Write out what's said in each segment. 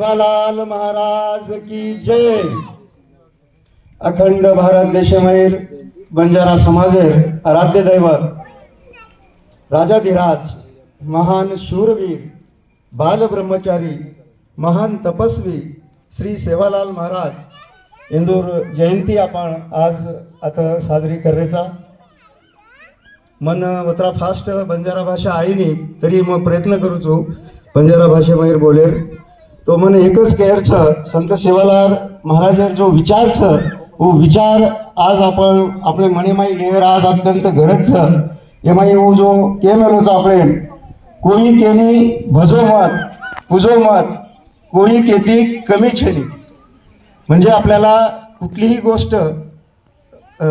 सेवालाल महाराज की जय. अखंड भारत देशमैर बंजारा समाज आराध्य दैवत राजाधिराज महान शूरवीर बालब्रह्मचारी महान तपस्वी श्री सेवालाल महाराज. इंदूर जयंती आपण आज आता साजरी करायचा मन वत्रा फास्ट बंजारा भाषा आईनी तरी मग प्रयत्न करूचो. बंजारा भाषेमध्ये बोलेर. तो मन एकच केअर छ संत सेवालाल महाराजर जो विचार छ वो विचार आज आपण આપણે મણીમાં લેર આજ અત્યંત ગરજ છે એમાં એવું જો કેમ એલો છે આપણે કોઈ કેની ભજો મત પૂજો મત कोणी केती कमी छेनी म्हणजे आपल्याला कुठलीही गोष्ट अ,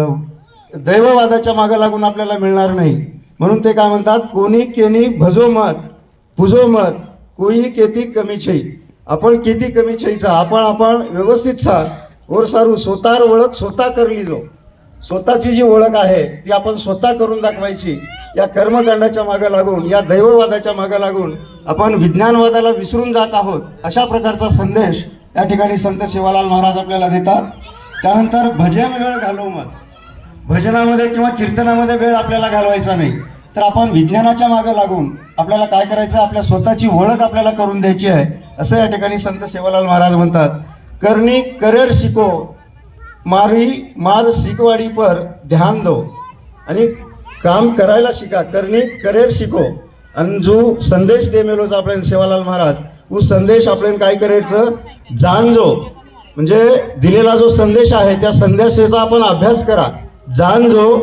दैववादाच्या मागे लागून आपल्याला मिळणार नाही म्हणून ते काय म्हणतात कोणी केनी भजो मत पुजो मत कोणी केती कमी छई आपण किती कमी छईचा आपण आपण व्यवस्थित सा वर सारू स्वतः ओळख स्वतः करली जो. स्वतःची जी ओळख आहे ती आपण स्वतः करून दाखवायची. या कर्मकांडाच्या मागे लागून या दैववादाच्या मागे लागून आपण विज्ञानवादाला विसरून जात आहोत. अशा प्रकारचा संदेश या ठिकाणी संत शिवालाल महाराज आपल्याला देतात. त्यानंतर भजन वेळ घालव मत भजनामध्ये किंवा कीर्तनामध्ये वेळ आपल्याला घालवायचा नाही. तर आपण विज्ञानाच्या मागे लागून आपल्याला काय करायचं आपल्या स्वतःची ओळख आपल्याला करून द्यायची आहे. असं या ठिकाणी संत सेवालाल महाराज म्हणतात. करणी करेर शिको मारी मार शिकवाडी पर ध्यान दो. आणि काम करायला शिका. करणी करेर शिको. आणि जो संदेश दे मेलोचा आपल्याला सेवालाल महाराज तो संदेश आपल्याला काय करायचं? जाणजो म्हणजे दिलेला जो संदेश आहे त्या संदेशाचा आपण अभ्यास करा. जाणजो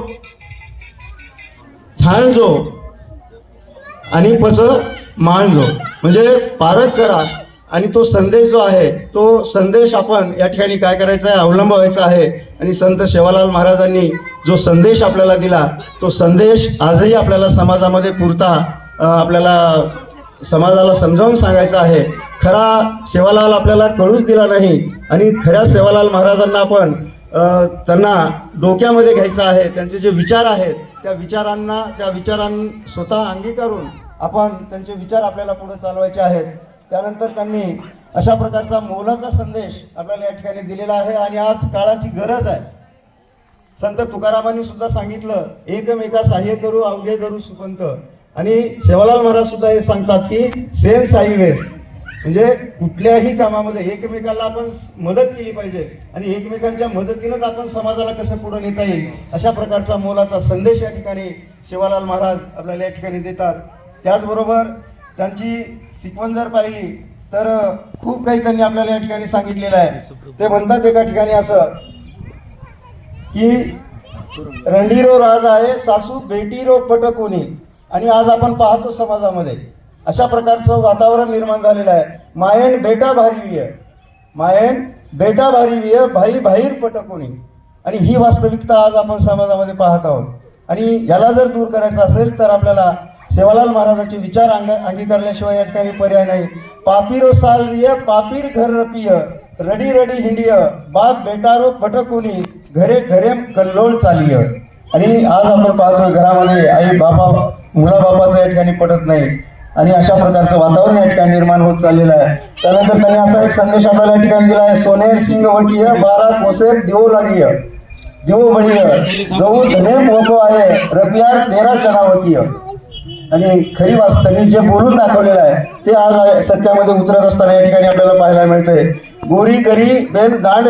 झाळजो आणि पच मानजो म्हणजे पारख करा. आणि तो संदेश जो आहे तो संदेश आपण या ठिकाणी काय करायचा आहे? अवलंबावायचा आहे. आणि संत शेवालाल महाराजांनी जो संदेश आपल्याला दिला तो संदेश आजही आपल्याला समाजामध्ये पुरता आपल्याला समाजाला समजावून सांगायचा आहे. खरा सेवालाल आपल्याला कळूच दिला नाही. आणि खऱ्या सेवालाल महाराजांना आपण त्यांना डोक्यामध्ये घ्यायचं आहे. त्यांचे जे विचार आहेत त्या विचारांना त्या विचारां स्वतः अंगीकारून आपण त्यांचे विचार आपल्याला पुढे चालवायचे आहेत. त्यानंतर त्यांनी अशा प्रकारचा मोलाचा संदेश आपल्याला या ठिकाणी दिलेला आहे आणि आज काळाची गरज आहे. संत तुकारामांनी सुद्धा सांगितलं एकमेका साह्य करू अवघे करू सुपंत. आणि सेवालाल महाराज सुद्धा हे सांगतात की सेन साई वेस म्हणजे कुठल्याही कामामध्ये एकमेकाला आपण मदत केली पाहिजे आणि एकमेकांच्या मदतीनंच आपण समाजाला कसं पुढे नेता येईल अशा प्रकारचा मोलाचा संदेश या ठिकाणी शिवालाल महाराज आपल्याला या ठिकाणी देतात. त्याचबरोबर त्यांची शिकवण जर पाहिली तर खूप काही त्यांनी आपल्याला या ठिकाणी सांगितलेलं आहे. ते म्हणतात एका ठिकाणी असं की रणडीरो राज आहे सासू बेटीरो पटकोनी आणि आज आपण पाहतो समाजामध्ये. अशा प्रकारचं वातावरण निर्माण झालेलं आहे. मायन बेटा भारीविय मायन बेटा भारीविय भाई बाहेर पटकोनी. आणि ही वास्तविकता आज आपण समाजामध्ये पाहत आहोत. आणि याला जर दूर करायचं असेल तर आपल्याला सेवालाल महाराजांचे विचार अंग अंगीकारल्याशिवाय या ठिकाणी पर्याय नाही. पापीरो सालरिय पापीर घर रपिय. Ready ready हिंडिय. बाप बेटारो पटकुनी. घरे घरे कल्लोळ चालिय. आणि आज आपण पाहतोय घरामध्ये आई बाबा मुळा बापाचं या ठिकाणी पटत नाही. आणि अशा प्रकारचं वातावरण या ठिकाणी निर्माण होत चाललेलं आहे. त्यानंतर त्यांनी असा एक संदेश आपल्याला या ठिकाणी दिला आहे सोनेर सिंग वटीय बारा कोसेर देव लागिय. देव बळीय गहू धने मोको आहे रपियार तेरा चनावतीय आणि खरी वास्तवी त्यांनी जे बोलून दाखवलेलं आहे ते आज सत्यामध्ये उतरत असताना या ठिकाणी आपल्याला पाहायला मिळतंय. गोरी गरी बेन दांड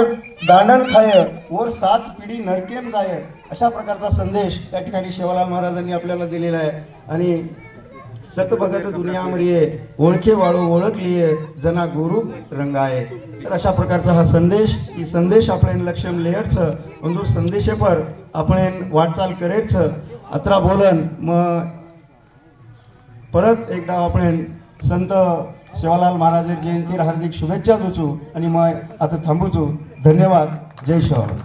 दांडण खाय वर सात पिढी नरकेम जाय. अशा प्रकारचा संदेश त्या ठिकाणी शेवालाल महाराजांनी आपल्याला दिलेला आहे. आणि सत भगत दुनियामध्ये ओळखे वाळू ओळखलीये जना गुरु रंगाये. तर अशा प्रकारचा हा संदेश ही संदेश आपण लक्षम लेहरच म्हणजे संदेशे पर आपण वाटचाल करेच. अत्रा बोलन मग परत एकदा आपण संत शिवालाल महाराज जयंती हार्दिक शुभेच्छा देचू आणि मग आता थांबूचू. धन्यवाद. जय शिवालाल